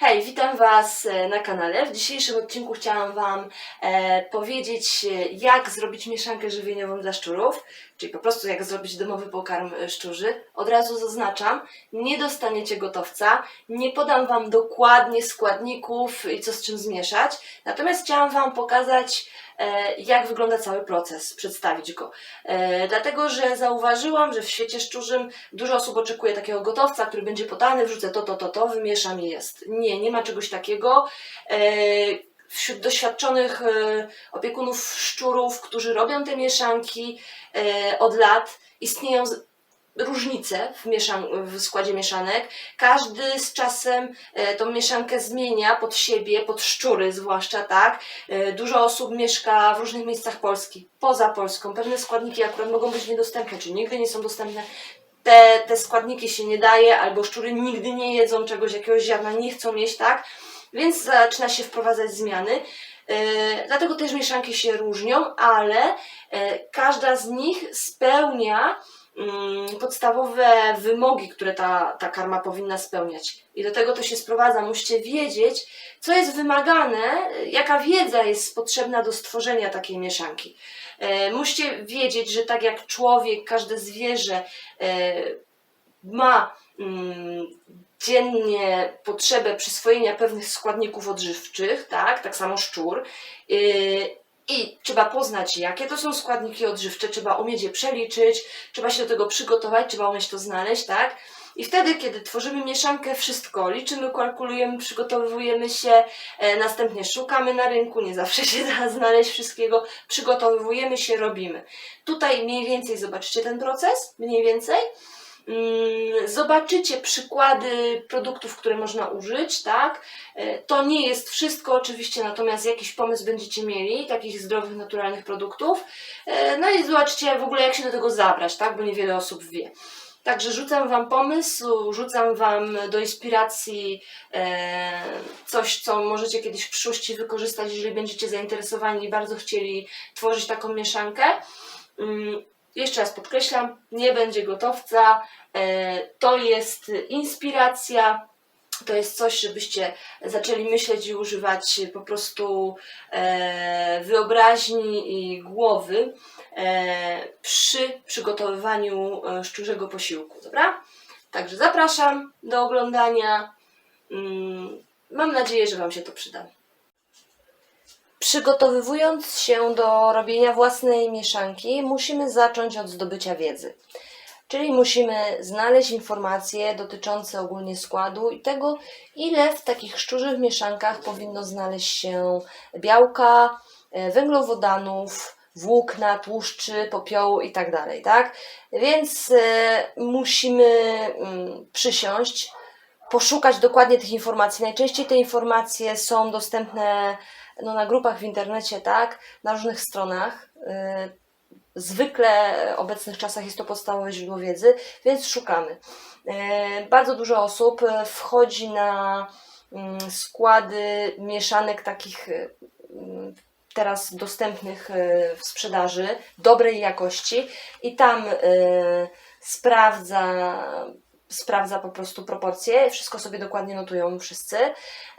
Hej, witam Was e, na kanale. W dzisiejszym odcinku chciałam Wam e, powiedzieć, e, jak zrobić mieszankę żywieniową dla szczurów, czyli po prostu jak zrobić domowy pokarm e, szczurzy. Od razu zaznaczam, nie dostaniecie gotowca, nie podam Wam dokładnie składników i co z czym zmieszać, natomiast chciałam Wam pokazać, jak wygląda cały proces, przedstawić go. E, dlatego, że zauważyłam, że w świecie szczurzym dużo osób oczekuje takiego gotowca, który będzie podany, wrzucę to, to, to, to, wymieszam i jest. Nie, nie ma czegoś takiego. E, Wśród doświadczonych e, opiekunów szczurów, którzy robią te mieszanki e, od lat, istnieją różnice w, mieszan- w składzie mieszanek. Każdy z czasem e, tą mieszankę zmienia pod siebie, pod szczury zwłaszcza, tak? E, Dużo osób mieszka w różnych miejscach Polski, poza Polską. Pewne składniki akurat mogą być niedostępne, czy nigdy nie są dostępne. Te, te składniki się nie daje, albo szczury nigdy nie jedzą czegoś, jakiegoś ziarna, nie chcą jeść, tak? Więc zaczyna się wprowadzać zmiany. E, dlatego też mieszanki się różnią, ale każda z nich spełnia podstawowe wymogi, które ta, ta karma powinna spełniać. I do tego to się sprowadza. Musicie wiedzieć, co jest wymagane, jaka wiedza jest potrzebna do stworzenia takiej mieszanki. E, musicie wiedzieć, że tak jak człowiek, każde zwierzę e, ma mm, dziennie potrzebę przyswojenia pewnych składników odżywczych, tak, tak samo szczur. I trzeba poznać, jakie to są składniki odżywcze, trzeba umieć je przeliczyć, trzeba się do tego przygotować, trzeba umieć to znaleźć, tak? I wtedy, kiedy tworzymy mieszankę, wszystko liczymy, kalkulujemy, przygotowujemy się, e, następnie szukamy na rynku, nie zawsze się da znaleźć wszystkiego, przygotowujemy się, robimy. Tutaj mniej więcej zobaczycie ten proces, mniej więcej. Mm, Zobaczycie przykłady produktów, które można użyć, tak? E, To nie jest wszystko oczywiście, natomiast jakiś pomysł będziecie mieli, takich zdrowych, naturalnych produktów. E, No i zobaczcie w ogóle, jak się do tego zabrać, tak? Bo niewiele osób wie. Także rzucam Wam pomysł, rzucam Wam do inspiracji e, coś, co możecie kiedyś w przyszłości wykorzystać, jeżeli będziecie zainteresowani i bardzo chcieli tworzyć taką mieszankę. Jeszcze raz podkreślam, nie będzie gotowca, e, to jest inspiracja, to jest coś, żebyście zaczęli myśleć i używać po prostu e, wyobraźni i głowy e, przy przygotowywaniu szczurzego posiłku, dobra? Także zapraszam do oglądania. Mm, Mam nadzieję, że Wam się to przyda. Przygotowywując się do robienia własnej mieszanki, musimy zacząć od zdobycia wiedzy. Czyli musimy znaleźć informacje dotyczące ogólnie składu i tego, ile w takich szczurzych mieszankach powinno znaleźć się białka, e, węglowodanów, włókna, tłuszczy, popiołu i tak tak? Więc e, musimy mm, przysiąść, poszukać dokładnie tych informacji. Najczęściej te informacje są dostępne no, na grupach w internecie, tak, na różnych stronach. Y, Zwykle w obecnych czasach jest to podstawowe źródło wiedzy, więc szukamy. Y, Bardzo dużo osób y, wchodzi na mm, składy mieszanek takich mm, teraz dostępnych w sprzedaży, dobrej jakości i tam sprawdza sprawdza po prostu proporcje, wszystko sobie dokładnie notują wszyscy.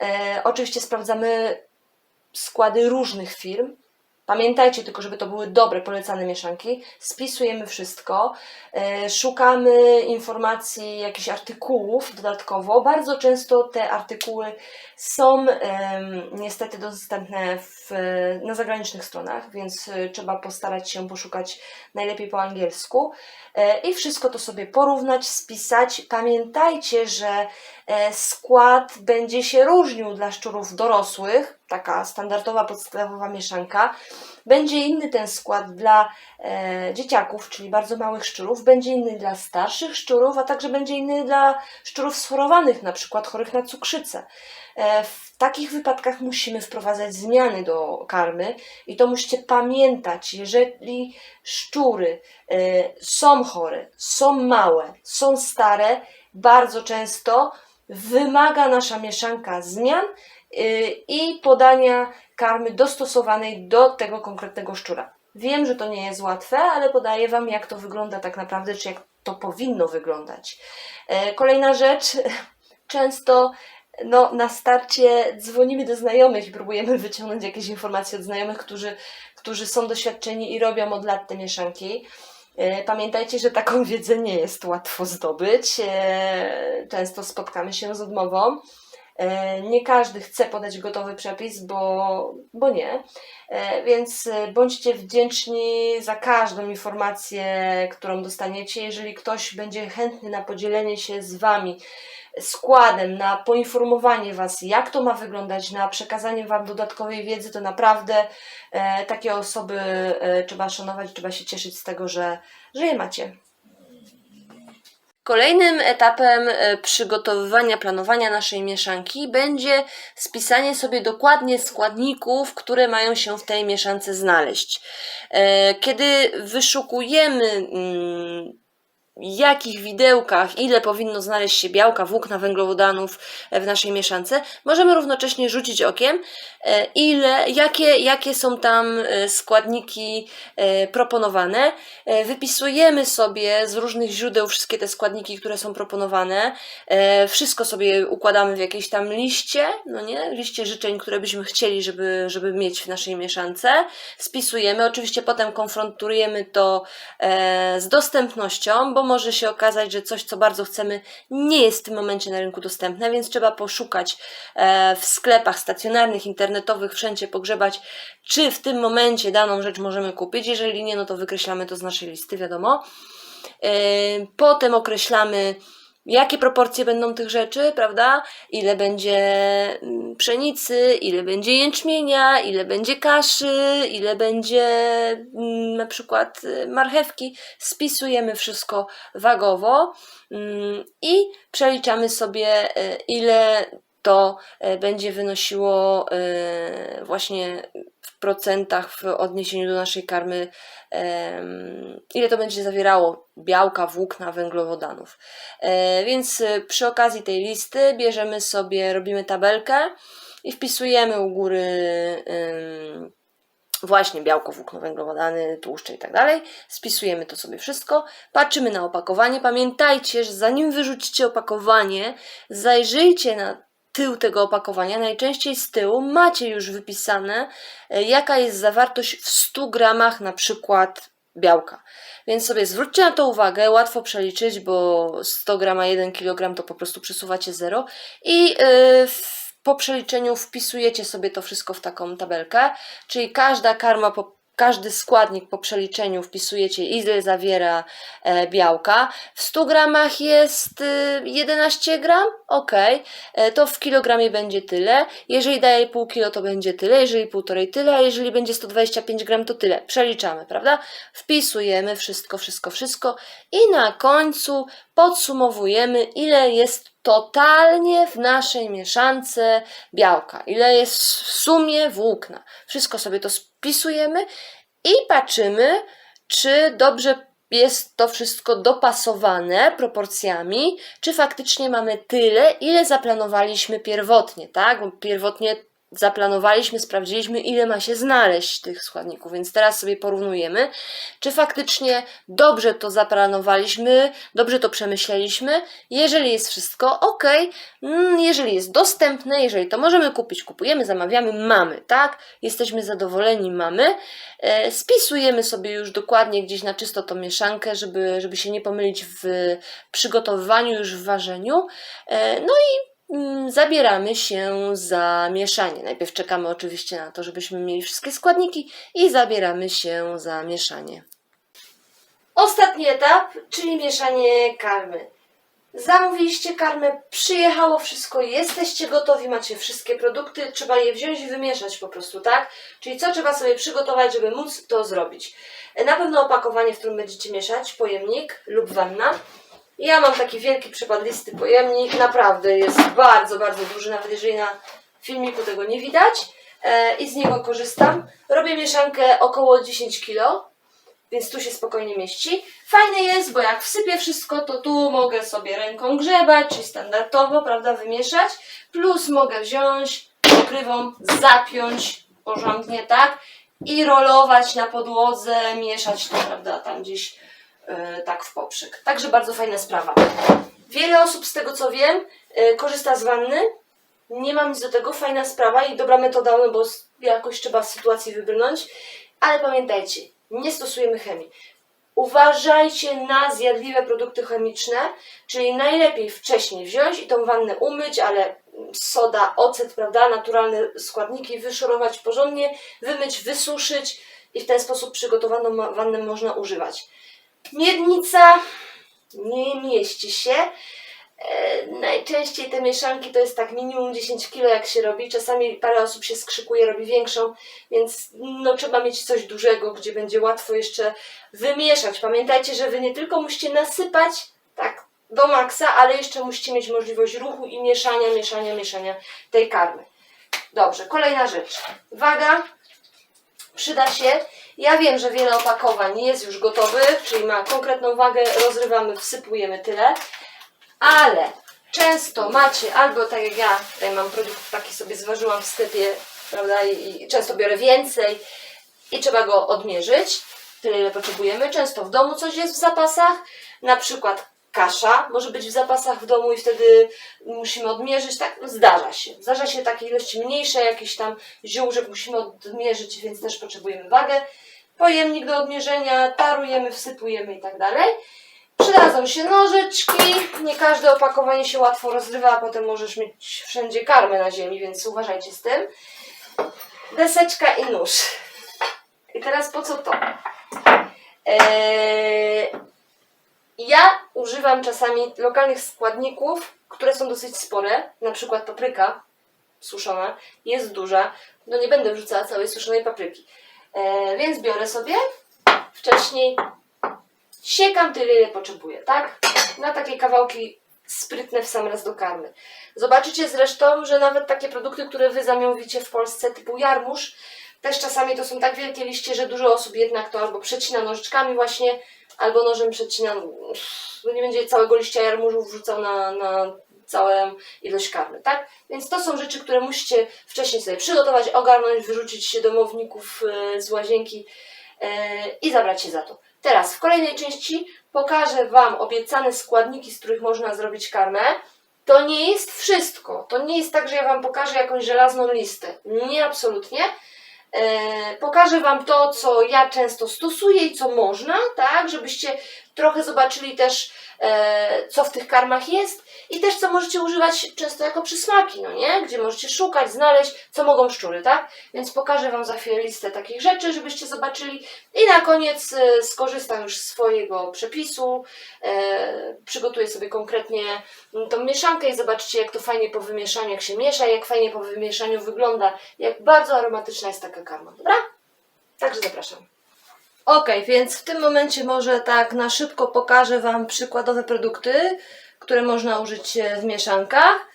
E, oczywiście sprawdzamy składy różnych firm. Pamiętajcie tylko, żeby to były dobre, polecane mieszanki. Spisujemy wszystko, e, szukamy informacji, jakichś artykułów dodatkowo. Bardzo często te artykuły są niestety dostępne w, na zagranicznych stronach, więc e, trzeba postarać się poszukać najlepiej po angielsku i wszystko to sobie porównać, spisać. Pamiętajcie, że e, skład będzie się różnił dla szczurów dorosłych, taka standardowa, podstawowa mieszanka. Będzie inny ten skład dla e, dzieciaków, czyli bardzo małych szczurów, będzie inny dla starszych szczurów, a także będzie inny dla szczurów schorowanych, na przykład chorych na cukrzycę. E, w takich wypadkach musimy wprowadzać zmiany do karmy i to musicie pamiętać, jeżeli szczury e, są chore, są małe, są stare, bardzo często wymaga nasza mieszanka zmian y, i podania karmy dostosowanej do tego konkretnego szczura. Wiem, że to nie jest łatwe, ale podaję Wam, jak to wygląda tak naprawdę, czy jak to powinno wyglądać. E, Kolejna rzecz, często no, na starcie dzwonimy do znajomych i próbujemy wyciągnąć jakieś informacje od znajomych, którzy, którzy są doświadczeni i robią od lat te mieszanki. E, Pamiętajcie, że taką wiedzę nie jest łatwo zdobyć. E, Często spotkamy się z odmową. E, Nie każdy chce podać gotowy przepis, bo, bo nie. Więc bądźcie wdzięczni za każdą informację, którą dostaniecie. Jeżeli ktoś będzie chętny na podzielenie się z Wami składem, na poinformowanie Was, jak to ma wyglądać, na przekazanie Wam dodatkowej wiedzy, to naprawdę e, takie osoby e, trzeba szanować, trzeba się cieszyć z tego, że, że je macie. Kolejnym etapem e, przygotowywania, planowania naszej mieszanki będzie spisanie sobie dokładnie składników, które mają się w tej mieszance znaleźć. E, Kiedy wyszukujemy mm, jakich widełkach, ile powinno znaleźć się białka, włókna, węglowodanów w naszej mieszance, możemy równocześnie rzucić okiem, e, ile, jakie, jakie są tam e, składniki e, proponowane. E, Wypisujemy sobie z różnych źródeł wszystkie te składniki, które są proponowane. E, Wszystko sobie układamy w jakiejś tam liście, no nie, liście życzeń, które byśmy chcieli, żeby, żeby mieć w naszej mieszance. Spisujemy, oczywiście potem konfrontujemy to e, z dostępnością, bo może się okazać, że coś, co bardzo chcemy, nie jest w tym momencie na rynku dostępne, więc trzeba poszukać e, w sklepach stacjonarnych, internetowych, wszędzie pogrzebać, czy w tym momencie daną rzecz możemy kupić. Jeżeli nie, no to wykreślamy to z naszej listy, wiadomo. E, Potem określamy, jakie proporcje będą tych rzeczy, prawda? Ile będzie mm, pszenicy, ile będzie jęczmienia, ile będzie kaszy, ile będzie mm, na przykład y, marchewki. Spisujemy wszystko wagowo mm, i przeliczamy sobie, y, ile to y, będzie wynosiło y, właśnie w procentach w odniesieniu do naszej karmy, ile to będzie zawierało białka, włókna, węglowodanów. E, Więc przy okazji tej listy bierzemy sobie, robimy tabelkę i wpisujemy u góry właśnie białko, włókno, węglowodany, tłuszcze i tak dalej. Spisujemy to sobie wszystko, patrzymy na opakowanie. Pamiętajcie, że zanim wyrzucicie opakowanie, zajrzyjcie na tył tego opakowania. Najczęściej z tyłu macie już wypisane, e, jaka jest zawartość w 100 gramach na przykład białka. Więc sobie zwróćcie na to uwagę, łatwo przeliczyć, bo 100 grama 1 kg to po prostu przesuwacie 0 i w, po przeliczeniu wpisujecie sobie to wszystko w taką tabelkę, czyli każda karma po każdy składnik po przeliczeniu wpisujecie, ile zawiera e, białka. W 100 gramach jest y, 11 gram, ok, e, to w kilogramie będzie tyle. Jeżeli daje pół kilo, to będzie tyle, jeżeli półtorej tyle, a jeżeli będzie 125 gram, to tyle. Przeliczamy, prawda? Wpisujemy wszystko, wszystko, wszystko i na końcu podsumowujemy, ile jest totalnie w naszej mieszance białka, ile jest w sumie włókna. Wszystko sobie to spisujemy i patrzymy, czy dobrze jest to wszystko dopasowane proporcjami, czy faktycznie mamy tyle, ile zaplanowaliśmy pierwotnie, tak? Bo pierwotnie zaplanowaliśmy, sprawdziliśmy, ile ma się znaleźć tych składników, więc teraz sobie porównujemy, czy faktycznie dobrze to zaplanowaliśmy, dobrze to przemyśleliśmy. Jeżeli jest wszystko ok, mm, jeżeli jest dostępne, jeżeli to możemy kupić, kupujemy, zamawiamy, mamy, tak? Jesteśmy zadowoleni, mamy. E, Spisujemy sobie już dokładnie gdzieś na czysto tą mieszankę, żeby, żeby się nie pomylić w przygotowywaniu, już w ważeniu. E, No i zabieramy się za mieszanie. Najpierw czekamy oczywiście na to, żebyśmy mieli wszystkie składniki i zabieramy się za mieszanie. Ostatni etap, czyli mieszanie karmy. Zamówiliście karmę, przyjechało wszystko, jesteście gotowi, macie wszystkie produkty, trzeba je wziąć i wymieszać po prostu, tak? Czyli co trzeba sobie przygotować, żeby móc to zrobić? Na pewno opakowanie, w którym będziecie mieszać, pojemnik lub wanna. Ja mam taki wielki przypadlisty pojemnik, naprawdę jest bardzo, bardzo duży, nawet jeżeli na filmiku tego nie widać e, i z niego korzystam. Robię mieszankę około 10 kg, więc tu się spokojnie mieści. Fajne jest, bo jak wsypię wszystko, to tu mogę sobie ręką grzebać, czyli standardowo, prawda, wymieszać, plus mogę wziąć pokrywą, zapiąć porządnie, tak, i rolować na podłodze, mieszać to, prawda, tam gdzieś tak w poprzek. Także bardzo fajna sprawa. Wiele osób z tego co wiem e, korzysta z wanny, Nie mam nic do tego, fajna sprawa i dobra metoda, no bo jakoś trzeba z sytuacji wybrnąć. Ale pamiętajcie, nie stosujemy chemii. Uważajcie na zjadliwe produkty chemiczne, czyli najlepiej wcześniej wziąć i tą wannę umyć, ale soda, ocet, prawda, naturalne składniki, wyszorować porządnie, wymyć, wysuszyć i w ten sposób przygotowaną wannę można używać. Miednica nie mieści się. E, najczęściej te mieszanki to jest tak minimum 10 kg jak się robi. Czasami parę osób się skrzykuje, robi większą, więc no, trzeba mieć coś dużego, gdzie będzie łatwo jeszcze wymieszać. Pamiętajcie, że Wy nie tylko musicie nasypać tak do maksa, ale jeszcze musicie mieć możliwość ruchu i mieszania, mieszania, mieszania tej karmy. Dobrze, kolejna rzecz. Waga przyda się. Ja wiem, że wiele opakowań jest już gotowych, czyli ma konkretną wagę, rozrywamy, wsypujemy tyle, ale często macie albo tak jak ja, tutaj mam produkt taki sobie zważyłam w sklepie, prawda, i, i często biorę więcej i trzeba go odmierzyć, tyle ile potrzebujemy. Często w domu coś jest w zapasach, na przykład kasza może być w zapasach w domu i wtedy musimy odmierzyć, tak, no zdarza się. Zdarza się takie ilości mniejsze, jakieś tam ziół, że musimy odmierzyć, więc też potrzebujemy wagę. Pojemnik do odmierzenia, tarujemy, wsypujemy i tak dalej. Przydadzą się nożyczki, nie każde opakowanie się łatwo rozrywa, a potem możesz mieć wszędzie karmę na ziemi, więc uważajcie z tym. Deseczka i nóż. I teraz po co to? Eee, ja używam czasami lokalnych składników, które są dosyć spore, na przykład papryka suszona jest duża, no nie będę wrzucała całej suszonej papryki. E, więc biorę sobie wcześniej, siekam tyle, ile potrzebuję, tak? Na takie kawałki sprytne w sam raz do karmy. Zobaczycie zresztą, że nawet takie produkty, które Wy zamówicie w Polsce, typu jarmuż, też czasami to są tak wielkie liście, że dużo osób jednak to albo przecina nożyczkami właśnie, albo nożem przecina, no nie będzie całego liścia jarmużu wrzucał na, na całą ilość karmy, tak? Więc to są rzeczy, które musicie wcześniej sobie przygotować, ogarnąć, wyrzucić się domowników e, z łazienki e, i zabrać się za to. Teraz w kolejnej części pokażę Wam obiecane składniki, z których można zrobić karmę. To nie jest wszystko. To nie jest tak, że ja Wam pokażę jakąś żelazną listę. Nie, absolutnie. E, pokażę Wam to, co ja często stosuję i co można, tak, żebyście trochę zobaczyli też, e, co w tych karmach jest i też co możecie używać często jako przysmaki, no nie? Gdzie możecie szukać, znaleźć, co mogą szczury, tak? Więc pokażę Wam za chwilę listę takich rzeczy, żebyście zobaczyli i na koniec e, skorzystam już z swojego przepisu, e, przygotuję sobie konkretnie mm, tą mieszankę i zobaczycie, jak to fajnie po wymieszaniu, jak się miesza, jak fajnie po wymieszaniu wygląda, jak bardzo aromatyczna jest taka karma, dobra? Także zapraszam. Ok, więc w tym momencie może tak na szybko pokażę Wam przykładowe produkty, które można użyć e, w mieszankach.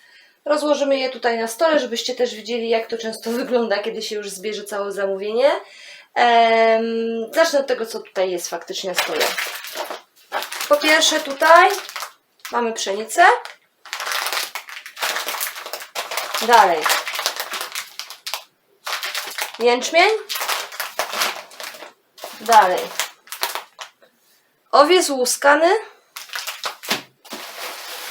Rozłożymy je tutaj na stole, żebyście też widzieli, jak to często wygląda, kiedy się już zbierze całe zamówienie. Zacznę od tego, co tutaj jest faktycznie na stole. Po pierwsze tutaj mamy pszenicę. Dalej. Jęczmień. Dalej. Owiec łuskany.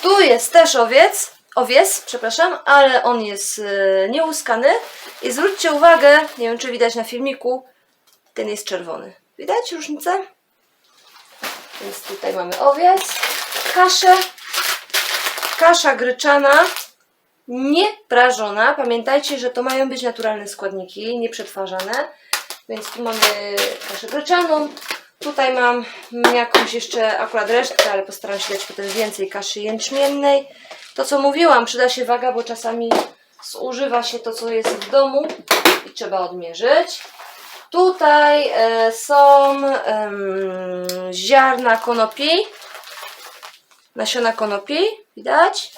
Tu jest też owiec. Owiec, przepraszam, ale on jest e, niełuskany. I zwróćcie uwagę, nie wiem czy widać na filmiku, ten jest czerwony. Widać różnicę? Więc tutaj mamy owiec, kaszę, kasza gryczana, nie prażona. Pamiętajcie, że to mają być naturalne składniki, nie przetwarzane. Więc tu mamy kaszę gryczaną. Tutaj mam jakąś jeszcze akurat resztkę, ale postaram się dać potem więcej kaszy jęczmiennej. To co mówiłam, przyda się waga, bo czasami zużywa się to, co jest w domu i trzeba odmierzyć. Tutaj e, są ziarna konopi, nasiona konopi, widać.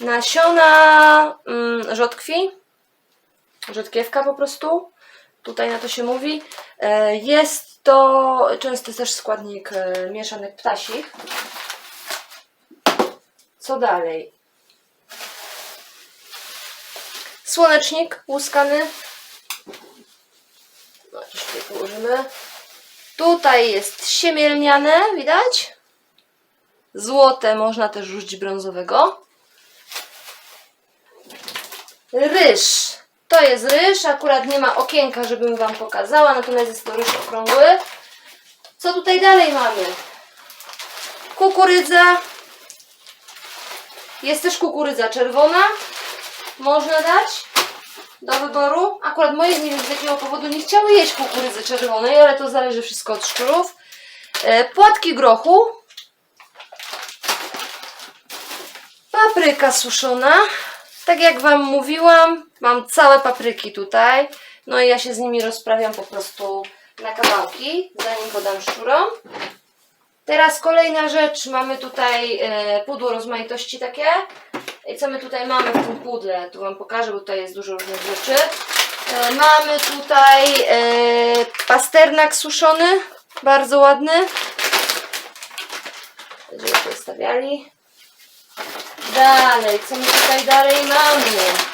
Nasiona mm, rzodkwi, rzodkiewka po prostu. Tutaj na to się mówi. E, Jest to często też składnik e, mieszanek ptasich. Co dalej? Słonecznik łuskany. No, tutaj położymy. Tutaj jest siemielniane, widać? Złote można też użyć brązowego. ryż. To jest ryż, akurat nie ma okienka, żebym Wam pokazała, natomiast jest to ryż okrągły. Co tutaj dalej mamy? Kukurydza. Jest też kukurydza czerwona. Można dać do wyboru. Akurat moje nie wiem z jakiego powodu nie chciały jeść kukurydzy czerwonej, ale to zależy wszystko od szczurów. E, płatki grochu. Papryka suszona. Tak jak Wam mówiłam, mam całe papryki tutaj. No i ja się z nimi rozprawiam po prostu na kawałki, zanim podam szczurom. Teraz kolejna rzecz. Mamy tutaj e, pudło rozmaitości takie. I co my tutaj mamy w tym pudle? Tu Wam pokażę, bo tutaj jest dużo różnych rzeczy. E, mamy tutaj e, pasternak suszony. Bardzo ładny. Będziemy tutaj stawiali. Dalej, co my tutaj dalej mamy?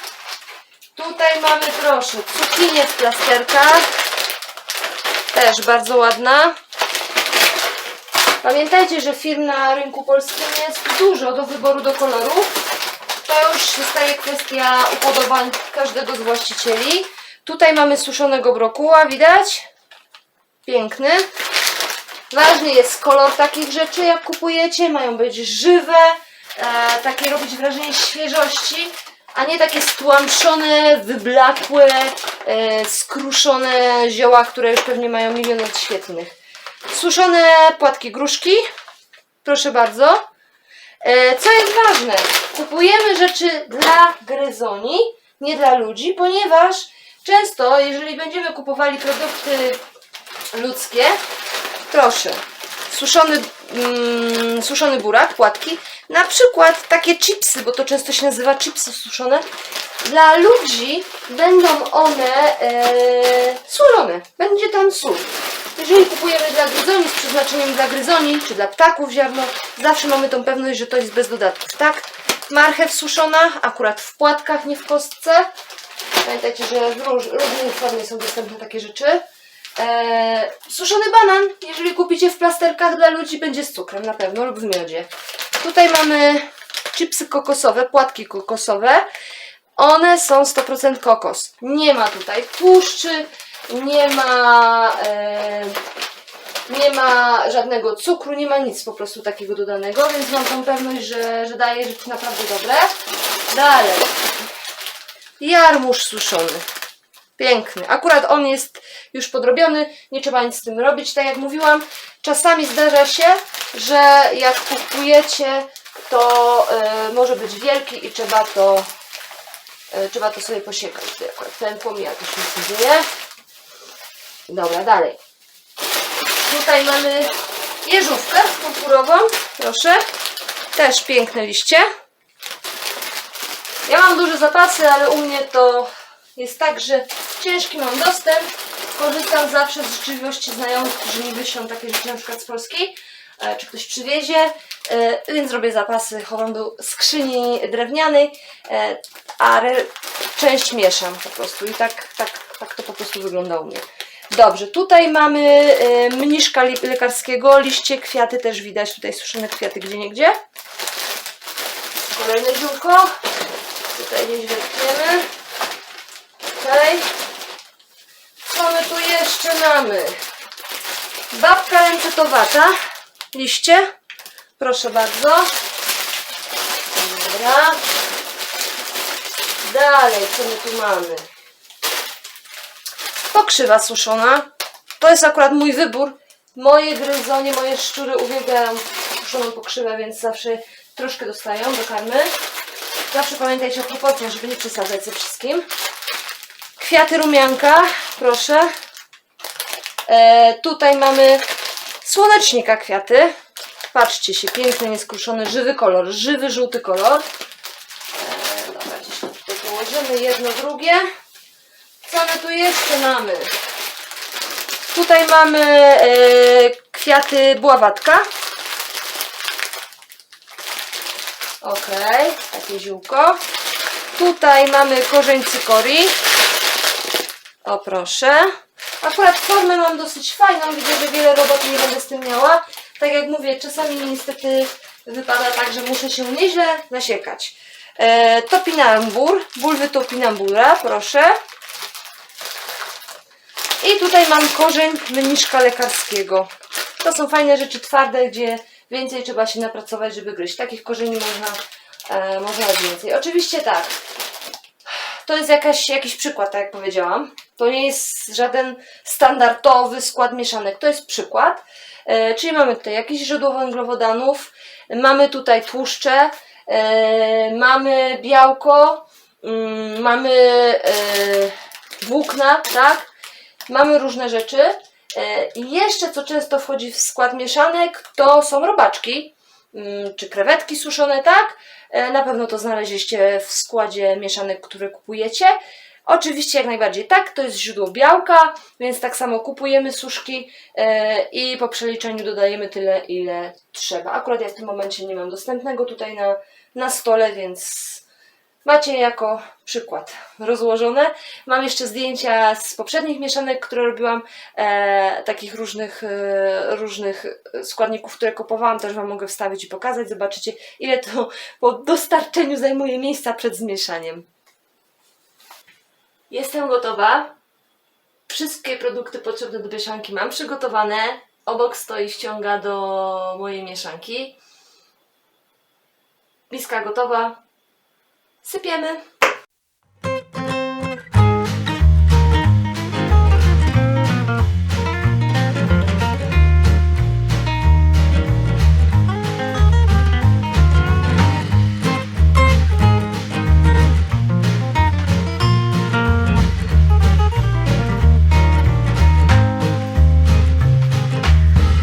Tutaj mamy, proszę, cukinię w plasterkach. Też bardzo ładna. Pamiętajcie, że firm na rynku polskim jest dużo do wyboru do kolorów. To już zostaje kwestia upodobań każdego z właścicieli. Tutaj mamy suszonego brokuła, widać? Piękny. Ważny jest kolor takich rzeczy, jak kupujecie. Mają być żywe, e, takie robić wrażenie świeżości, a nie takie stłamszone, wyblakłe, e, skruszone zioła, które już pewnie mają milion lat świetnych. Suszone płatki gruszki, proszę bardzo. E, co jest ważne, kupujemy rzeczy dla gryzoni, nie dla ludzi, ponieważ często, jeżeli będziemy kupowali produkty ludzkie, proszę, suszony, mm, suszony burak, płatki, na przykład takie chipsy, bo to często się nazywa chipsy suszone, dla ludzi będą one e, będzie tam sól. Jeżeli kupujemy dla gryzoni z przeznaczeniem dla gryzoni, czy dla ptaków ziarno, zawsze mamy tą pewność, że to jest bez dodatków, tak? Marchew suszona, akurat w płatkach, nie w kostce. Pamiętajcie, że w róż, różnej formie są dostępne takie rzeczy. Eee, suszony banan, jeżeli kupicie w plasterkach dla ludzi, będzie z cukrem na pewno lub w miodzie. Tutaj mamy chipsy kokosowe, płatki kokosowe. One są 100% kokos. Nie ma tutaj tłuszczy, nie ma, e, nie ma żadnego cukru, nie ma nic po prostu takiego dodanego, więc mam tą pewność, że, że daje rzeczy naprawdę dobre. Dalej. Jarmuż suszony. Piękny. Akurat on jest już podrobiony, nie trzeba nic z tym robić. Tak jak mówiłam, czasami zdarza się, że jak kupujecie, to e, może być wielki i trzeba to, e, trzeba to sobie posiekać. Ten pomija, też nic nie dzieje. Dobra, dalej. Tutaj mamy jeżówkę purpurową, proszę. Też piękne liście. Ja mam duże zapasy, ale u mnie to jest tak, że ciężki mam dostęp. Korzystam zawsze z życzliwości znajomych, którzy mi wyślą takie rzeczy na przykład z Polski, e, czy ktoś przywiezie, e, więc robię zapasy, chowam do skrzyni drewnianej, e, a część mieszam po prostu i tak, tak, tak to po prostu wygląda u mnie. Dobrze, tutaj mamy mniszka lekarskiego, liście, kwiaty też widać, tutaj suszone kwiaty gdzie niegdzie. Kolejne ziółko. Tutaj gdzieś wetkniemy. Okej. Co my tu jeszcze mamy? Babka ręcetowata. Liście. Proszę bardzo. Dobra. Dalej, co my tu mamy? Pokrzywa suszona. To jest akurat mój wybór. Moje gryzonie, moje szczury uwielbiają suszoną pokrzywę, więc zawsze troszkę dostają do karmy. Zawsze pamiętajcie o proporcjach, żeby nie przesadzać ze wszystkim. Kwiaty rumianka, proszę. E, tutaj mamy słonecznika kwiaty. Patrzcie się, piękny, nieskruszony, żywy kolor, żywy, żółty kolor. E, dobra, gdzieś to tutaj położymy, jedno, drugie. Co my tu jeszcze mamy? Tutaj mamy e, kwiaty buławatka. Ok, takie ziółko. Tutaj mamy korzeń cykorii. O proszę. Akurat formę mam dosyć fajną, widzę, że wiele roboty nie będę z tym miała. Tak jak mówię, czasami mi niestety wypada tak, że muszę się nieźle nasiekać. E, topinambur, bulwy topinambura, proszę. I tutaj mam korzeń mniszka lekarskiego. To są fajne rzeczy twarde, gdzie więcej trzeba się napracować, żeby gryźć. Takich korzeni można, e, można więcej. Oczywiście tak, to jest jakaś, jakiś przykład, tak jak powiedziałam. To nie jest żaden standardowy skład mieszanek, to jest przykład. E, czyli mamy tutaj jakieś źródło węglowodanów, mamy tutaj tłuszcze, e, mamy białko, mm, mamy e, włókna, tak? Mamy różne rzeczy. E, jeszcze co często wchodzi w skład mieszanek, to są robaczki, czy krewetki suszone, tak? E, Na pewno to znaleźliście w składzie mieszanek, które kupujecie. Oczywiście jak najbardziej tak, to jest źródło białka, więc tak samo kupujemy suszki e, i po przeliczeniu dodajemy tyle, ile trzeba. Akurat ja w tym momencie nie mam dostępnego tutaj na, na stole, więc macie jako przykład rozłożone. Mam jeszcze zdjęcia z poprzednich mieszanek, które robiłam, e, takich różnych, e, różnych składników, które kupowałam, też Wam mogę wstawić i pokazać. Zobaczycie, ile to po dostarczeniu zajmuje miejsca przed zmieszaniem. Jestem gotowa. Wszystkie produkty potrzebne do mieszanki mam przygotowane. Obok stoi ściąga do mojej mieszanki. Miska gotowa sypiemy.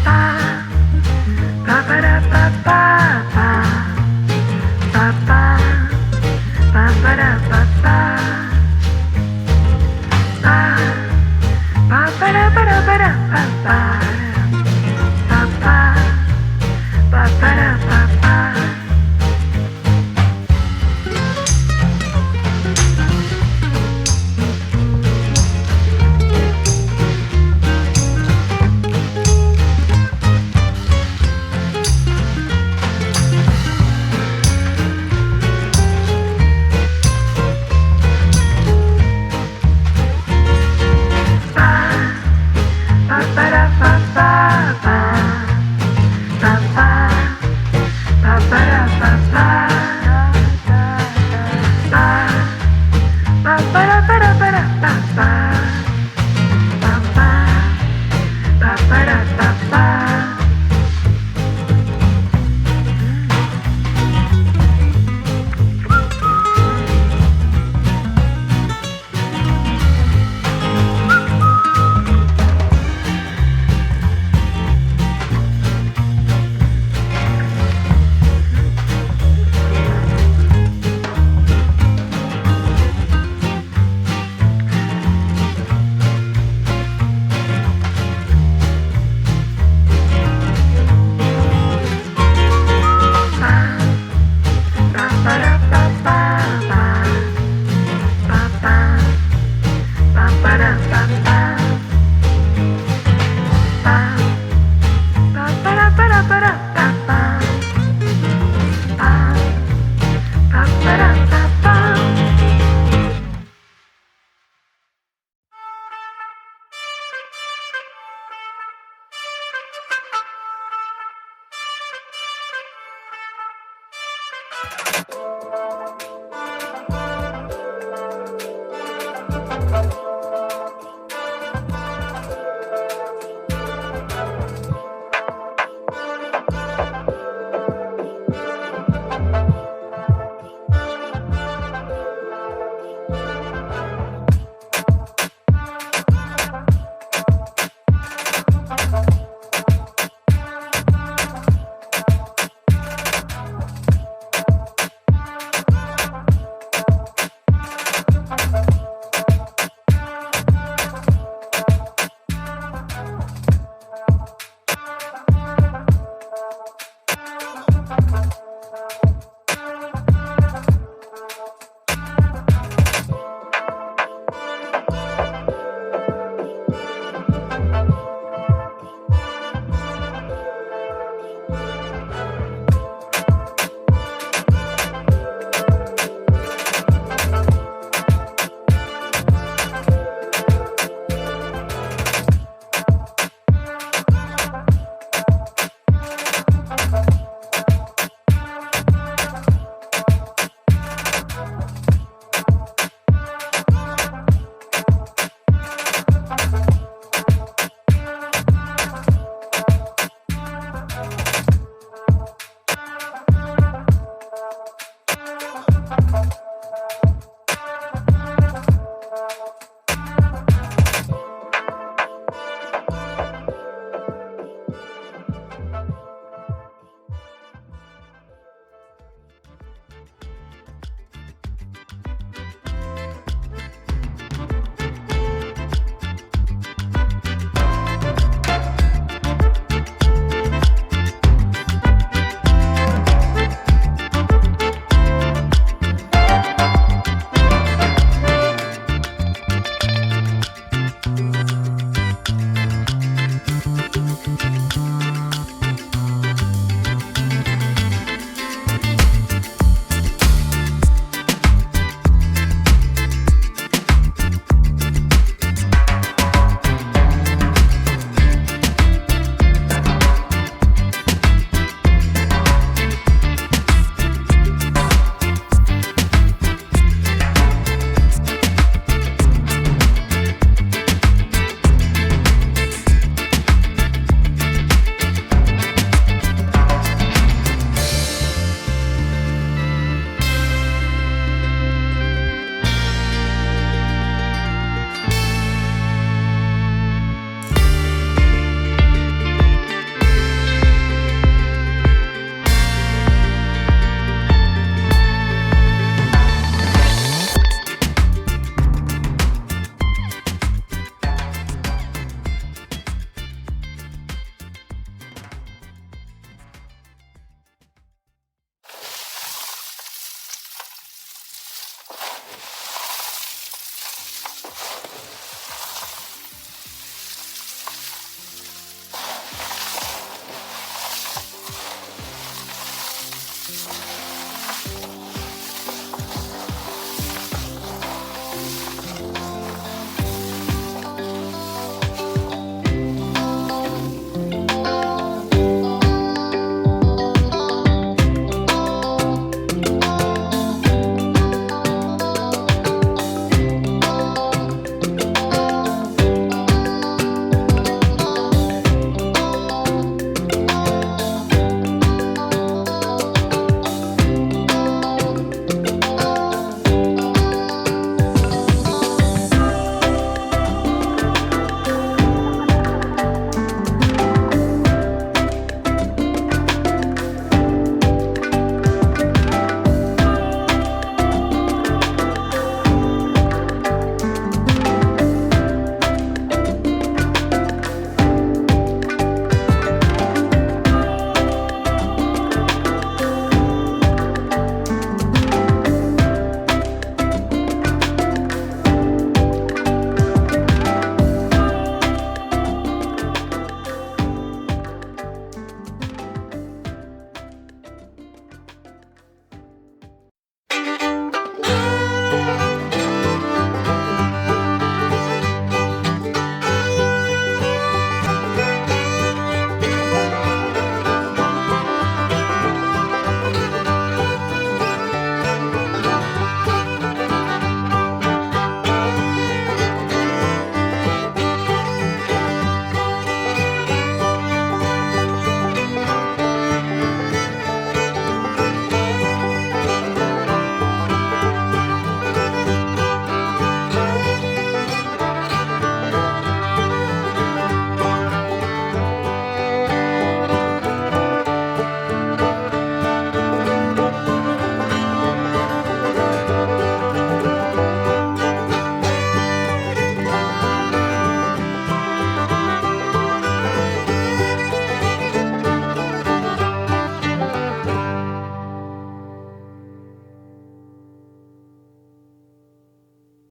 Pa, pa, pa, pa, pa.